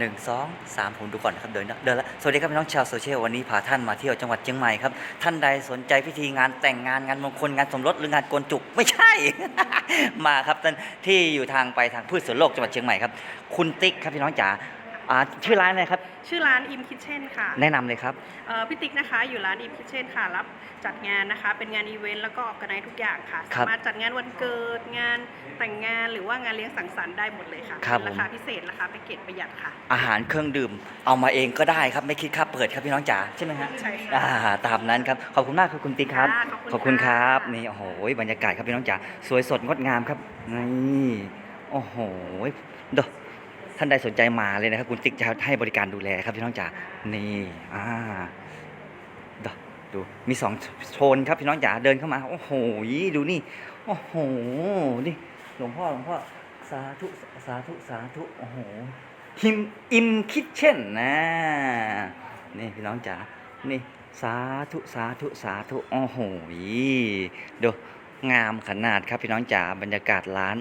หนึ่งสองสามผมดูก่อนนะครับเดินนะเดินแล้วสวัสดีครับพี่น้องชาวโซเชียลวันนี้พาท่านมาเที่ยวจังหวัดเชียงใหม่ครับ ท่านใดสนใจพิธีงานแต่งงานงานมงคลงานสมรสหรืองานโกนจุกไม่ใช่ มาครับท่านที่อยู่ทางไปทางพืชสวนโลกจังหวัดเชียงใหม่ครับ คุณติ๊กครับพี่น้องจ๋า อ่าชื่อร้านอะไรครับ ชื่อร้านอิมคิ t เช่นค่ะแนะนำเลยครับ เอ่อพี่ติ๊กนะคะอยู่ร้านอิมคิ t เช่นค่ะ รับจัดงานนะคะ เป็นงานอีเวนต์แล้วก็ออกกันไนทุกอย่างค่ะ ครัสาบมารถจัดงานวันเกิดงานแต่งงานหรือว่างานเลี้ยงสังสรรค์ได้หมดเลยค่ะครับ เป็นราคาพิเศษราคาแพ็กเกจประหยัดค่ะ อาหารเครื่องดื่ม เอามาเองก็ได้ครับไม่คิดค่าเปิดครับพี่น้องจ๋าใช่ไหมฮะใช่ค่ะ อ่าตามนั้นครับขอบคุณมากครับคุณติ๊กครับค่ะขขออบบคุคุณณคค่ะ รับนี่โอ้โหบรรยากาศครับพี่น้องจ๋าสวยสดงดงามครับนี่โอ้โหเดอ ท่านใดสนใจมาเลยนะครับ คุณติ๊กจะให้บริการดูแลครับพี่น้องจ๋านี่อ่าด,ดูมีสองโซนครับพี่น้องจ๋าเดินเข้ามาโอ้โหดูนี่โอ้โหนี่หลวงพ่อหลวงพ่อสาธุสาธุสาธุโอ้โหฮิมอิมคิดเช่นนะนี่พี่น้องจ๋านี่สาธุสาธุสาธุโอ้โหดูงามขนาดครับพี่น้องจ๋าบรรยากาศร้าน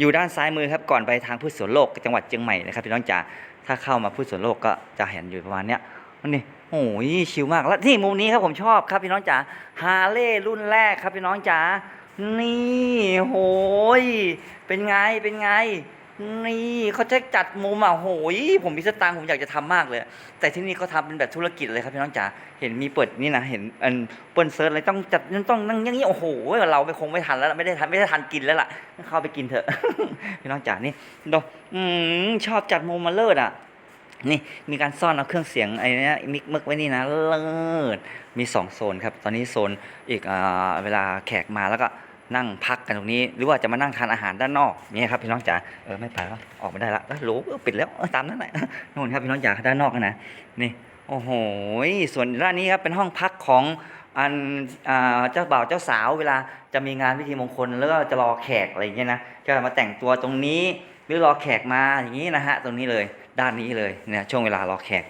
อยู่ด้านซ้ายมือครับก่อนไปทางพืชสวนโลกจังหวัดเชียงใหม่นะครับพี่น้องจ๋าถ้าเข้ามาพืชสวนโลกก็จะเห็นอยู่ประมาณเนี้ยนี่โอ้ยชิลมากแล้วที่มุมนี้ครับผมชอบครับพี่น้องจ๋าฮาเล่รุ่นแรกครับพี่น้องจ๋านี่โหยเป็นไงเป็นไง นี่เขาจะจัดมุมอะโหยผมมีสตางค์ผมอยากจะทำมากเลย แต่ที่นี่เขาทำเป็นแบบธุรกิจเลยครับพี่น้องจ๋าเห็นมีเปิดนี่นะเห็นอันเปิ้ลเซิร์ชอะไรต้องจัดต้องนั่งอย่างนี้โอ้โหเราไม่คงไม่ทันแล้วไม่ได้ทันไม่ได้ทันกินแล้วล่ะเข้าไปกินเถอะพี่น้องจ๋านี่ดูอืมชอบจัดมุมมาเลิศอะนี่มีการซ่อนเอาเครื่องเสียงไอ้เนี้ยมิกมึกไว้นี่นะเลิศมีสองโซนครับ ตอนนี้โซนอีกอ่าเวลาแขกมาแล้วก็ นั่งพักกันตรงนี้ หรือว่าจะมานั่งทานอาหารด้านนอกเนี่ยครับพี่น้องจ๋าเออไม่ไปแล้วออกมาได้ละโหลปิดแล้วตามนั้นแหละนู่นครับพี่น้องจ๋าด้านนอกนะนี่โอ้โหส่วนด้านนี้ครับเป็นห้องพักของอันเจ้าบ่าวเจ้าสาวเวลาจะมีงานพิธีมงคลแล้วก็จะรอแขกอะไรอย่างเงี้ยนะก็มาแต่งตัวตรงนี้หรือรอแขกมาอย่างนี้นะฮะตรงนี้เลยด้านนี้เลยเนี่ยช่วงเวลารอแขก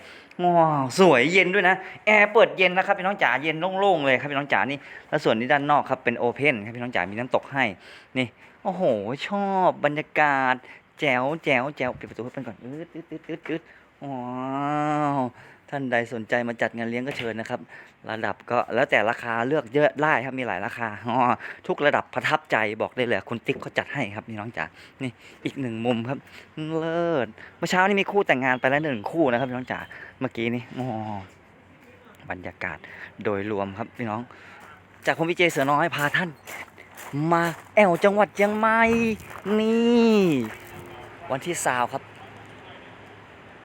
ว้าวสวยเย็นด้วยนะแอร์เปิดเย็นนะครับพี่น้องจ๋าเย็นโล่งๆเลยครับพี่น้องจ๋านี่แล้วส่วนนี้ด้านนอกครับเป็นโอเพนครับพี่น้องจ๋ามีน้ำตกให้นี่โอ้โหชอบบรรยากาศ แจ๋วแจ๋วแจ๋วปิดประตูให้เพื่อนก่อนอืดอืดอืดอืดอืดว้าว ท่านใดสนใจมาจัดงานเลี้ยงก็เชิญนะครับ ระดับก็แล้วแต่ราคาเลือกเยอะได้ครับมีหลายราคาอ๋อทุกระดับประทับใจบอกได้เลยคุณติ๊กเขาจัดให้ครับนี่น้องจ๋านี่อีกหนึ่งมุมครับ เลิศเมื่อเช้านี่มีคู่แต่งงานไปแล้วหนึ่งคู่นะครับน้องจ๋าเมื่อกี้นี่อ๋อบรรยากาศโดยรวมครับพี่น้อง จากผมวิเจเสือน้อยพาท่าน มาแอวจังหวัดเชียงใหม่นี่ วันที่สาวครับ